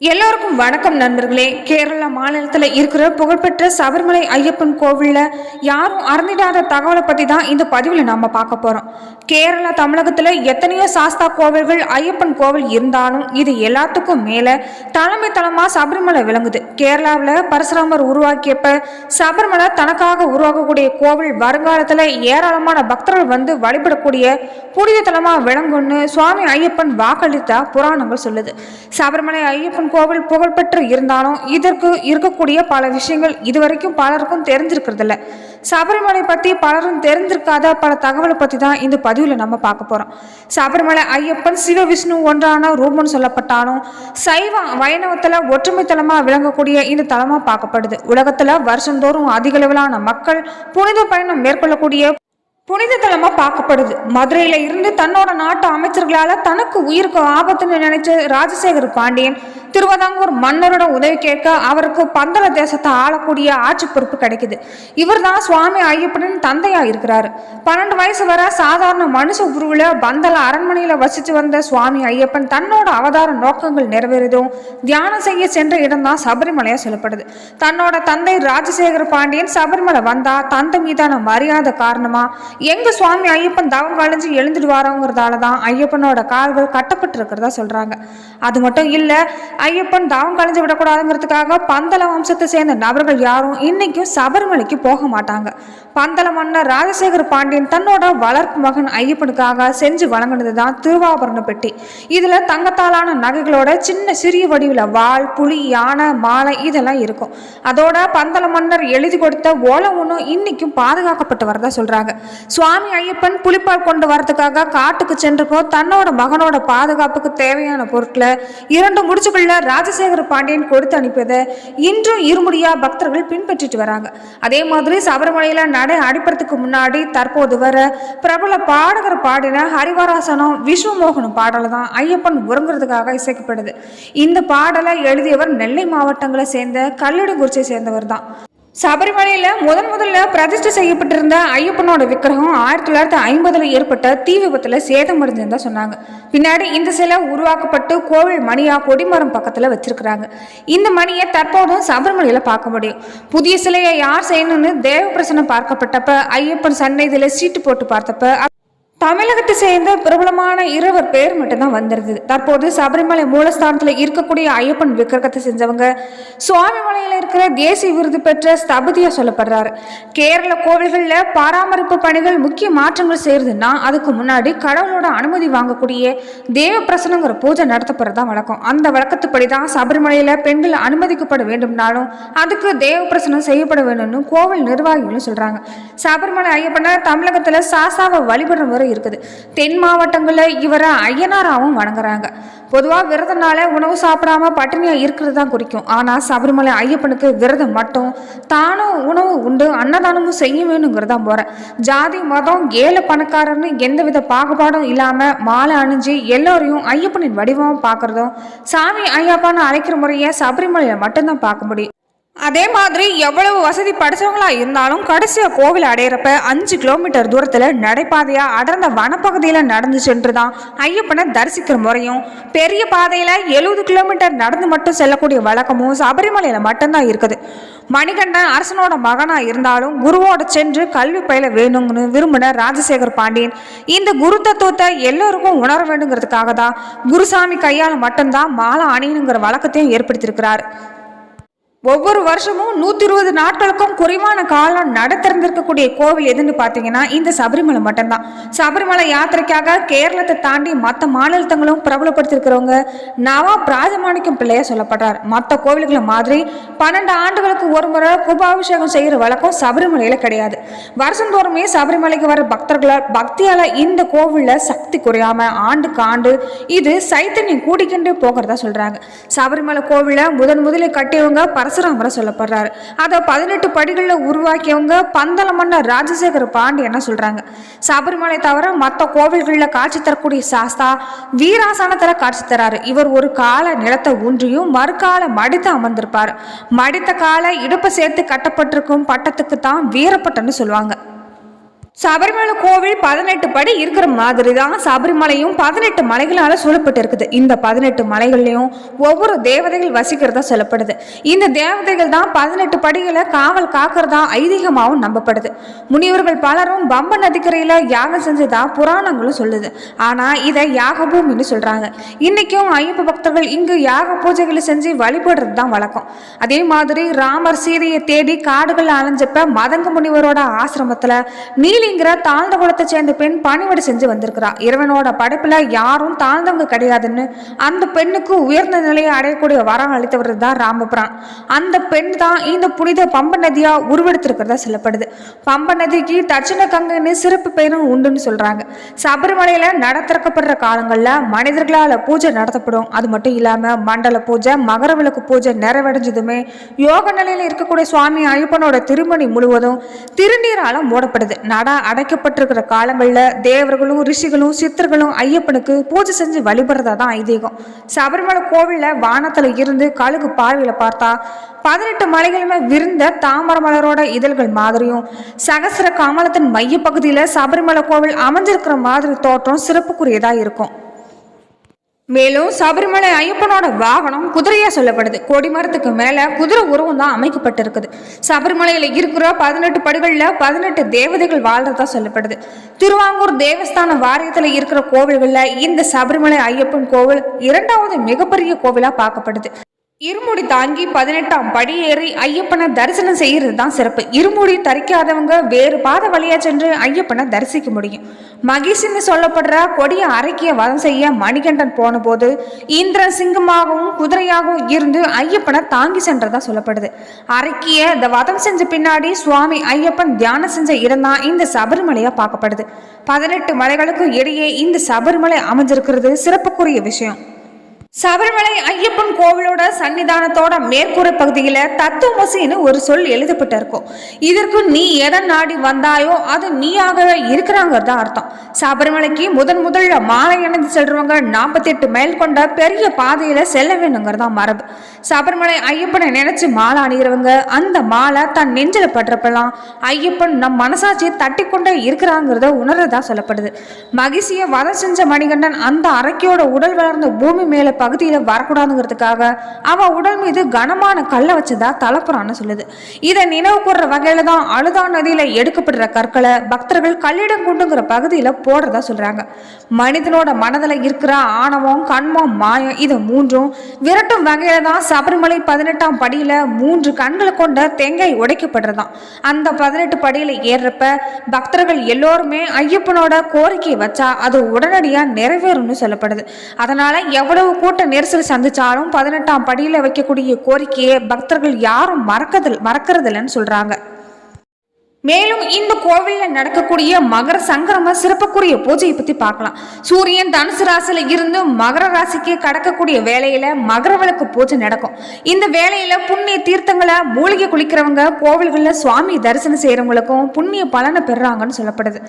எல்லோருக்கும் வணக்கம் நண்பர்களே. கேரள மாநிலத்தில் இருக்கிற புகழ்பெற்ற சபரிமலை ஐயப்பன் கோவிலில் யாரும் அறிந்திடாத தகவலை பற்றி தான் இந்த பதிவில் நாம் பார்க்க போகிறோம் கேரள தமிழகத்தில் எத்தனையோ சாஸ்தா கோவில்கள் ஐயப்பன் கோவில் இருந்தாலும் இது எல்லாத்துக்கும் மேலே தலைமை தளமாக சபரிமலை விளங்குது. கேரளாவில் பரசுராமர் உருவாக்கியப்ப சபரிமலை தனக்காக உருவாக்கக்கூடிய கோவில் வருங்காலத்தில் ஏராளமான பக்தர்கள் வந்து வழிபடக்கூடிய புனித தலமாக விளங்கும்னு சுவாமி ஐயப்பன் வாக்களித்தா புராணங்கள் சொல்லுது. சபரிமலை ஐயப்பன் கோவில் புகழ்பெற்று இருந்தாலும் இதற்கு இருக்கக்கூடிய பல விஷயங்கள் இதுவரைக்கும் பலருக்கும் தெரிஞ்சிருக்கிறதில்ல. சபரிமலை பற்றி பலரும் தெரிஞ்சிருக்காத பல தகவலை பற்றி தான் இந்த பதிவில் நம்ம பார்க்க போகிறோம் சபரிமலை ஐயப்பன் சிவ விஷ்ணு ஒன்றான ரூபம்னு சொல்லப்பட்டாலும் சைவ வைணவத்தில் ஒற்றுமை தலமாக விளங்கக்கூடிய இந்த தலமாக பார்க்கப்படுது. உலகத்தில் வருஷந்தோறும் அதிகளவிலான மக்கள் புனித பயணம் மேற்கொள்ளக்கூடிய புனித தலமா பார்க்கப்படுது. மதுரையில இருந்து தன்னோட நாட்டு அமைச்சர்களால தனக்கு உயிருக்கு ஆபத்துன்னு நினைச்ச ராஜசேகர் பாண்டியன் திருவிதாங்கூர் மன்னரோட உதவி கேட்க அவருக்கு பந்தள தேசத்தை ஆளக்கூடிய ஆட்சி பொறுப்பு கிடைக்குது. இவர் தான் சுவாமி ஐயப்பனின் தந்தையா இருக்கிறாரு. பன்னெண்டு வயசு வரை சாதாரண மனுஷ உருவில் பந்தல அரண்மனையில வசித்து வந்த சுவாமி ஐயப்பன் தன்னோட அவதார நோக்கங்கள் நிறைவேறதும் தியானம் செய்ய சென்ற இடம் தான் சபரிமலையா சொல்லப்படுது. தன்னோட தந்தை ராஜசேகர் பாண்டியன் சபரிமலை வந்தா தந்தை மீதான மரியாதை காரணமா எங்க சுவாமி ஐயப்பன் தவம் கழிஞ்சு எழுந்துடுவாரோங்கிறதால தான் ஐயப்பனோட கால்கள் கட்டப்பட்டு இருக்கிறதா சொல்றாங்க. அது மட்டும் இல்ல ஐயப்பன் தவம் கழிஞ்சு விடக்கூடாதுங்கிறதுக்காக பந்தல வம்சத்தை சேர்ந்த நபர்கள் யாரும் இன்னைக்கும் சபரிமலைக்கு போக மாட்டாங்க. பந்தல மன்னர் ராஜசேகர பாண்டியன் தன்னோட வளர்ப்பு மகன் ஐயப்பனுக்காக செஞ்சு வழங்கினது தான் திருவாபரண பெட்டி. இதுல தங்கத்தாலான நகைகளோட சின்ன சிறிய வடிவில் வாள் புலி யானை மாலை இதெல்லாம் இருக்கும். அதோட பந்தல மன்னர் எழுதி கொடுத்த ஓலம் ஒன்றும் இன்னைக்கும் பாதுகாக்கப்பட்டு வரதா சொல்றாங்க. சுவாமி ஐயப்பன் புலிப்பால் கொண்டு வரதுக்காக காட்டுக்கு சென்றப்போ தன்னோட மகனோட பாதுகாப்புக்கு தேவையான பொருட்களை இரண்டு முடிச்சுக்குள்ள ராஜசேகர பாண்டியன் கொடுத்து அனுப்பியதை இன்றும் இருமுடியா பக்தர்கள் பின்பற்றிட்டு வராங்க. அதே மாதிரி சபரிமலையில நடை அடிப்பறதுக்கு முன்னாடி தற்போது வர பிரபல பாடகர் பாடின ஹரிவராசனம் விஸ்வமோகனும் பாடலை தான் ஐயப்பன் உறங்குறதுக்காக இசைக்கப்படுது. இந்த பாடலை எழுதியவர் நெல்லை மாவட்டங்களை சேர்ந்த கல்லடிக்குறிச்சியை சேர்ந்தவர் தான். சபரிமலையில் முதன் முதல்ல பிரதிஷ்டை செய்யப்பட்டிருந்த ஐயப்பனோட விக்கிரகம் ஆயிரத்தி தொள்ளாயிரத்தி ஐம்பதில் ஏற்பட்ட தீ விபத்தில் சேதமடைஞ்சிருந்தா சொன்னாங்க. பின்னாடி இந்த சிலை உருவாக்கப்பட்டு கோவில் மணியா கொடிமரம் பக்கத்தில் வச்சிருக்கிறாங்க. இந்த மணியை தற்போதும் சபரிமலையில் பார்க்க முடியும். புதிய சிலையை யார் செய்யணும்னு தேவப்பிரசனம் பார்க்கப்பட்டப்ப ஐயப்பன் சன்னதியில் சீட்டு போட்டு பார்த்தப்ப தமிழகத்தை சேர்ந்த பிரபலமான இருவர் பேர் மட்டும்தான் வந்திருந்தது தற்போது சபரிமலை மூலஸ்தானத்தில் இருக்கக்கூடிய ஐயப்பன் விக்கிரகத்தை செஞ்சவங்க சுவாமிமலையில் இருக்கிற தேசிய விருது பெற்ற ஸ்தபதியாக சொல்லப்படுறாரு. கேரள கோவில்களில் பராமரிப்பு பணிகள் முக்கிய மாற்றங்கள் செய்யறதுன்னா அதுக்கு முன்னாடி கடவுளோட அனுமதி வாங்கக்கூடிய தேவ பிரசனங்கிற பூஜை நடத்தப்படுறதா வழக்கம். அந்த வழக்கத்துப்படி தான் சபரிமலையில் பெண்கள் அனுமதிக்கப்பட வேண்டும்னாலும் அதுக்கு தேவ பிரசனம் செய்யப்பட வேண்டும்னு கோவில் நிர்வாகிகளும் சொல்கிறாங்க சபரிமலை ஐயப்பனை தமிழகத்தில் சாசாவை வழிபடுற முறை இருக்குது. தென் மாவட்டங்களில் இவரை ஐயனாராகவும் வணங்குறாங்க. பொதுவாக விரதனால உணவு சாப்பிடாம பட்டினியாக இருக்கிறது தான் குறிக்கும். ஆனால் சபரிமலை ஐயப்பனுக்கு விரதம் மட்டும் தானும் உணவு உண்டு அன்னதானமும் செய்ய வேணுங்கிறதா போகிறேன் ஜாதி மதம் ஏழை பணக்காரர்னு எந்தவித பாகுபாடும் இல்லாமல் மாலை அணிஞ்சு எல்லோரையும் ஐயப்பனின் வடிவம் பார்க்குறதும் சாமி ஐயப்பான்னு அழைக்கிற முறையை சபரிமலையில் மட்டும்தான் பார்க்க முடியும். அதே மாதிரி எவ்வளவு வசதி படைச்சவங்களா இருந்தாலும் கடைசியாக கோவில் அடையிறப்ப அஞ்சு கிலோமீட்டர் தூரத்தில் நடைபாதையாக அடர்ந்த வனப்பகுதியில் நடந்து சென்று தான் ஐயப்பனை தரிசிக்கிற முறையும். பெரிய பாதையில் எழுபது கிலோமீட்டர் நடந்து மட்டும் செல்லக்கூடிய வழக்கமும் சபரிமலையில் மட்டும்தான் இருக்குது. மணிகண்டன் அரசனோட மகனாக இருந்தாலும் குருவோட சென்று கல்வி பயில வேணும்னு விரும்பின ராஜசேகர் பாண்டியன் இந்த குரு தத்துவத்தை எல்லோருக்கும் உணர வேண்டுங்கிறதுக்காக தான் குருசாமி கையால் மட்டும்தான் மாலை அணியணுங்கிற வழக்கத்தையும் ஏற்படுத்தியிருக்கிறார். ஒவ்வொரு வருஷமும் நூற்றி இருபது நாட்களுக்கும் குறைவான காலம் நட திறந்திருக்கக்கூடிய கோவில் எதுன்னு பார்த்தீங்கன்னா இந்த சபரிமலை மட்டும்தான். சபரிமலை யாத்திரைக்காக கேரளத்தை தாண்டி மற்ற மாநிலத்தங்களும் பிரபலப்படுத்தியிருக்கிறவங்க நவா பிராஜமாணிக்கம் பிள்ளைய சொல்லப்படுறார். மற்ற கோவில்களை மாதிரி பன்னெண்டு ஆண்டுகளுக்கு ஒரு முறை குபாபிஷேகம் செய்கிற வழக்கம் சபரிமலையில் கிடையாது. வருஷந்தோறுமே சபரிமலைக்கு வர பக்தர்களால் பக்தியால் இந்த கோவிலில் சக்தி குறையாம ஆண்டுக்கு ஆண்டு இது சைத்தன்யம் கூடிக்கிண்டே போகிறதா சொல்கிறாங்க சபரிமலை கோவிலை முதன் முதலில் கட்டியவங்க பரசுராமரை சொல்லப்படுறாரு. அதை பதினெட்டு படிகளில் உருவாக்கியவங்க பந்தல மன்னர் ராஜசேகர பாண்டியன்னு சொல்கிறாங்க சபரிமலை தவிர மற்ற கோவில்களில் காட்சி தரக்கூடிய சாஸ்தா வீராசனத்தில் காட்சி தராரு. இவர் ஒரு கால நிலத்தை ஊன்றியும் மறுகால மடித்து அமர்ந்திருப்பார். மடித்த கால இடுப்பை சேர்த்து கட்டப்பட்டிருக்கும் பட்டத்துக்கு தான் வீரப்பட்டன்னு சொல்லுவாங்க. சபரிமலை கோவில் பதினெட்டு படி இருக்கிற மாதிரி தான் சபரிமலையும் பதினெட்டு மலைகளால் சூழப்பட்டு இருக்குது இந்த பதினெட்டு மலைகள்லையும் ஒவ்வொரு தேவதைகள் வசிக்கிறதா சொல்லப்படுது. இந்த தேவதைகள் தான் பதினெட்டு படிகளை காவல் காக்கிறதா ஐதீகமாகவும் நம்பப்படுது. முனிவர்கள் பலரும் பம்ப நதிக்கரையில் யாகம் செஞ்சதா புராணங்களும் சொல்லுது. ஆனால் இதை யாக பூமின்னு சொல்கிறாங்க இன்றைக்கும் ஐயப்ப பக்தர்கள் இங்கு யாக பூஜைகளை செஞ்சு வழிபடுறது தான் வழக்கம். அதே மாதிரி ராமர் சீதையை தேடி காடுகள் அலைஞ்சப்ப மதங்க முனிவரோட ஆசிரமத்துல நீலிங்கிற தாழ்ந்த குலத்தை சேர்ந்த பெண் பணிவிடை செஞ்சு வந்திருக்கிறா. இறைவனோட படைப்பில் யாரும் தாழ்ந்தவங்க கிடையாதுன்னு அந்த பெண்ணுக்கு உயர்ந்த நிலையை அடையக்கூடிய வரம் அளித்தவர் தான் ராமபுரான். அந்த பெண் தான் இந்த புனித பம்ப நதியாக உருவெடுத்திருக்கிறதா சொல்லப்படுது. பம்ப நதிக்கு தட்சிண கங்கைன்னு சிறப்பு பெயரும் உண்டுன்னு சொல்கிறாங்க சபரிமலையில் நட திறக்கப்படுற மனிதர்களால் பூஜை நடத்தப்படும். அது மட்டும் இல்லாமல் மண்டல பூஜை மகர விளக்கு பூஜை நிறைவடைஞ்சதுமே யோக நிலையில் இருக்கக்கூடிய சுவாமி ஐயப்பனோட திருமணி முழுவதும் திருநீரால மூடப்படுது. நட அடைக்கப்பட்டிருக்கிற காலங்களில் தேவர்களும் ரிஷிகளும் சித்தர்களும் ஐயப்பனுக்கு பூஜை செஞ்சு வழிபடுறதா தான் ஐதீகம். சபரிமலை கோவிலில் வானத்துல இருந்து கழுகு பார்வையில பார்த்தா பதினெட்டு மலைகளுமே விருந்த தாமர மலரோட இதழ்கள் மாதிரியும் சகசர கமலத்தின் மையப்பகுதியில சபரிமலை கோவில் அமைஞ்சிருக்கிற மாதிரி தோற்றம் சிறப்புக்குரியதாக இருக்கும். மேலும் சபரிமலை ஐயப்பனோட வாகனம் குதிரையா சொல்லப்படுது. கொடிமரத்துக்கு மேல குதிரை உருவம் தான் அமைக்கப்பட்டிருக்குது. சபரிமலையில இருக்கிற பதினெட்டு படுகள்ல பதினெட்டு தேவதைகள் வாழ்றதா சொல்லப்படுது. திருவாங்கூர் தேவஸ்தான வாரியத்துல இருக்கிற கோவில்கள்ல இந்த சபரிமலை ஐயப்பன் கோவில் இரண்டாவது மிகப்பெரிய கோவிலா பார்க்கப்படுது. இருமுடி தாங்கி பதினெட்டாம் படி ஏறி ஐயப்பனை தரிசனம் செய்கிறது தான் சிறப்பு. இருமுடி தரிக்காதவங்க வேறு பாத வழியாக சென்று ஐயப்பனை தரிசிக்க முடியும். மகிஷின்னு சொல்லப்படுற கொடிய அரக்கிய வதம் செய்ய மணிகண்டன் போன போது இந்திரன் சிங்கமாகவும் குதிரையாகவும் இருந்து ஐயப்பனை தாங்கி சென்றதா சொல்லப்படுது. அரக்கிய இந்த வதம் செஞ்ச பின்னாடி சுவாமி ஐயப்பன் தியானம் செஞ்ச இடம் தான் இந்த சபரிமலையா பார்க்கப்படுது. பதினெட்டு மலைகளுக்கு இடையே இந்த சபரிமலை அமைஞ்சிருக்கிறது சிறப்புக்குரிய விஷயம். சபரிமலை ஐயப்பன் கோவிலோட சன்னிதானத்தோட மேற்கூரை பகுதியில் தத்துவமசின்னு ஒரு சொல் எழுதப்பட்டு இருக்கும் இதற்கு நீ எதை நாடி வந்தாயோ அது நீயாகவே இருக்கிறாங்கிறது அர்த்தம். சபரிமலைக்கு முதன் முதல்ல மாலை அணிந்து செல்றவங்க நாற்பத்தி எட்டு மைல் கொண்ட பெரிய பாதையில செல்ல வேணுங்கிறதா மரபு. சபரிமலை ஐயப்பனை நினைச்சு மாலை அணிகிறவங்க அந்த மாலை தன் நெஞ்சில் படுறப்பெல்லாம் ஐயப்பன் நம் மனசாட்சியை தட்டி கொண்டே இருக்கிறாங்கிறத உணர்றதா சொல்லப்படுது. மகிழ்ச்சியை வதம் செஞ்ச மணிகண்டன் அந்த அரக்கியோட உடல் வளர்ந்த பூமி மேல பகுதியில் வரக்கூடாதுங்கிறதுக்காக அவ உடல் மீது கனமான கல்லை வச்சதா தலப்புறான்னு சொல்லுது. இதை நினைவு கூடுற வகையில தான் அழுதா நதியில எடுக்கப்படுற கற்களை பக்தர்கள் கல்லிடம் குண்டுங்கிற பகுதியில் போடுறதா சொல்றாங்க. மனிதனோட மனதில் இருக்கிற ஆணவம் கண்மம் மாயம் இதை மூன்றும் விரட்டும் வகையில தான் சபரிமலை பதினெட்டாம் படியில மூன்று கண்களை கொண்ட தேங்காய் உடைக்கப்படுறதாம். அந்த பதினெட்டு படியில ஏறுறப்ப பக்தர்கள் எல்லோருமே ஐயப்பனோட கோரிக்கையை வச்சா அது உடனடியா நிறைவேறும்னு சொல்லப்படுது. அதனால எவ்வளவு கூட்ட நெரிசல் சந்திச்சாலும் பதினெட்டாம் படியில வைக்கக்கூடிய கோரிக்கையை பக்தர்கள் யாரும் மறக்கதில் மறக்கறதில்லைன்னு சொல்றாங்க. மேலும் இந்த கோவில்ல நடக்கக்கூடிய மகர சங்கரம சிறப்புக்குரிய பூஜையை பத்தி பார்க்கலாம். சூரியன் தனுசு ராசியில இருந்து மகர ராசிக்கு கடக்கக்கூடிய வேலையில மகர விளக்கு பூஜை நடக்கும். இந்த வேலையில புண்ணிய தீர்த்தங்களை மூலிகை குளிக்கிறவங்க கோவில்கள்ல சுவாமி தரிசனம் செய்யறவங்களுக்கும் புண்ணிய பலனை பெறுறாங்கன்னு சொல்லப்படுது.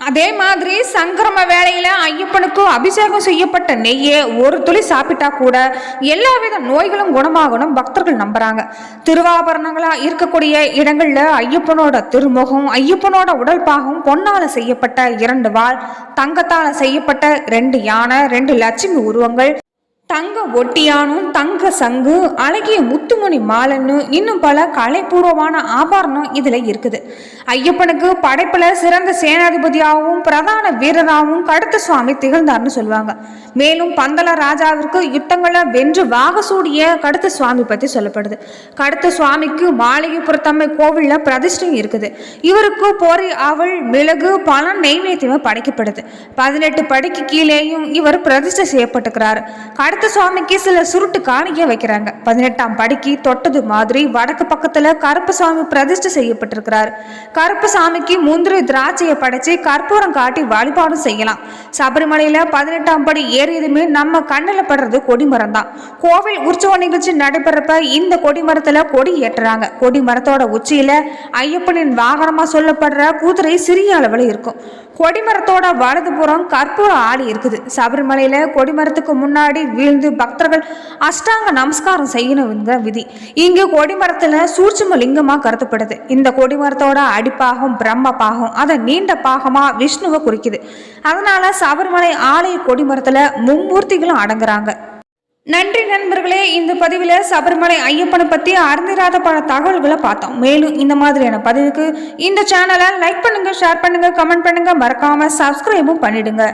அதே மாதிரி சங்கிரம வேலையில் ஐயப்பனுக்கும் அபிஷேகம் செய்யப்பட்ட நெய்யை ஒரு துளி சாப்பிட்டா கூட எல்லாவித நோய்களும் குணமாகணும் பக்தர்கள் நம்புறாங்க. திருவாபரணங்களா இருக்கக்கூடிய இடங்கள்ல ஐயப்பனோட திருமுகம் ஐயப்பனோட உடல் பாகம் பொன்னால செய்யப்பட்ட இரண்டு வாள் தங்கத்தால செய்யப்பட்ட ரெண்டு யானை ரெண்டு லட்சுமி உருவங்கள் தங்க ஒட்டியானும் தங்க சங்கு அழகிய முத்துமணி மாலன்னு இன்னும் பல கலைப்பூர்வமான ஆபரணம் இதில் இருக்குது. ஐயப்பனுக்கு படைப்பில் சிறந்த சேனாதிபதியாகவும் பிரதான வீரராகவும் கடுத்த சுவாமி திகழ்ந்தார்னு சொல்லுவாங்க. மேலும் பந்தல ராஜாவிற்கு யுத்தங்களை வென்று வாகசூடிய கடுத்த சுவாமி பற்றி சொல்லப்படுது. கடுத்த சுவாமிக்கு மாளிகைப்புறத்தம்மை கோவிலில் பிரதிஷ்டையும் இருக்குது. இவருக்கு பொறி அவள் மிளகு பழம் நெய்வேத்தியமாக படைக்கப்படுது. பதினெட்டு படிக்கு கீழேயும் இவர் பிரதிஷ்டை செய்யப்பட்டுக்கிறார். கடுத்த சுவாமிக்கு சில சுருட்டு காணிக்க வைக்கிறாங்க. பதினெட்டாம் படிக்கு தொட்டது மாதிரி வடக்கு பக்கத்துல கருப்பு சுவாமி பிரதிஷ்டை செய்யப்பட்டிருக்கிறார். கருப்பு சாமிக்கு முந்திரி திராட்சையை படைச்சு கற்பூரம் காட்டி வழிபாடும் செய்யலாம். சபரிமலையில பதினெட்டாம் படி ஏறியதுமே நம்ம கண்ணில் படுறது கொடிமரம் தான் கோவில் உற்சவ நிகழ்ச்சி நடைபெறப்ப இந்த கொடிமரத்துல கொடி ஏற்றுறாங்க. கொடிமரத்தோட உச்சியில ஐயப்பனின் வாகனமா சொல்லப்படுற குதிரை சிறிய அளவில் இருக்கும். கொடிமரத்தோட வலதுபுறம் கற்பூர ஆடி இருக்குது. சபரிமலையில கொடிமரத்துக்கு முன்னாடி வீழ்ந்து பக்தர்கள் அஷ்டாங்க நமஸ்காரம் செய்யணுங்கிற விதி. இங்கு கொடிமரத்துல சூட்சும லிங்கமா கருதப்படுது. இந்த கொடிமரத்தோட அடிப்பாகம் பிரம்ம பாகம் அதை நீண்ட பாகமா விஷ்ணுவை குறிக்குது. அதனால சபரிமலை ஆலய கொடிமரத்துல மும்மூர்த்திகளும் அடங்குறாங்க. நன்றி நண்பர்களே இந்த பதிவில் சபரிமலை ஐயப்பனை பற்றி அறிந்திராத பல தகவல்களை பார்த்தோம். மேலும் இந்த மாதிரியான பதிவுக்கு இந்த சேனலை லைக் பண்ணுங்கள் ஷேர் பண்ணுங்கள் கமெண்ட் பண்ணுங்கள் மறக்காமல் சப்ஸ்கிரைபும் பண்ணிடுங்க.